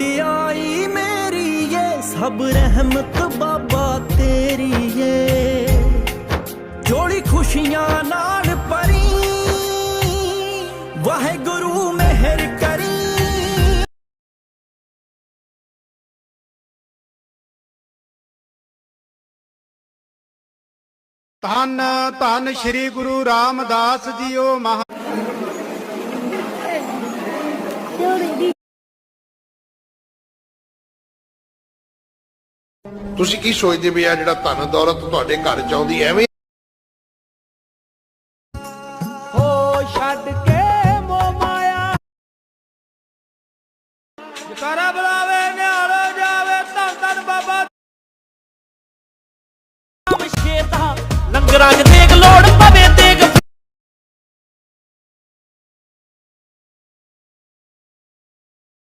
ਵਡਿਆਈ ਮੇਰੀ ਏ ਸਭ ਰਹਿਮਤ ਬਾਬਾ ਤੇਰੀ ਏ। ਜੋੜੀ ਖੁਸ਼ੀਆਂ ਨਾਲ ਭਰੀ ਵਾਹਿਗੁਰੂ ਮਿਹਰ ਕਰੀ। ਧੰਨ ਧੰਨ ਸ੍ਰੀ ਗੁਰੂ ਰਾਮਦਾਸ ਜੀਓ ਮਹਾ ਤੁਸੀਂ ਕੀ ਸੋਚਦੇ ਵੀ ਆ ਜਿਹੜਾ ਧਨ ਦੌਲਤ ਤੁਹਾਡੇ ਘਰ ਚ ਆਉਂਦੀ, ਐਵੇਂ? ਹੋ ਛੱਡ ਕੇ ਮੋ ਮਾਇਆ। ਜਕਾਰਾ ਬੁਲਾਵੇ, ਨਿਹਾਲੋ ਜਾਵੇ, ਧੰਨ ਧੰਨ ਬਾਬਾ। ਸ਼ੇਤਾ ਲੰਗਰਾਂ 'ਚ ਦੇਖ ਲੋੜ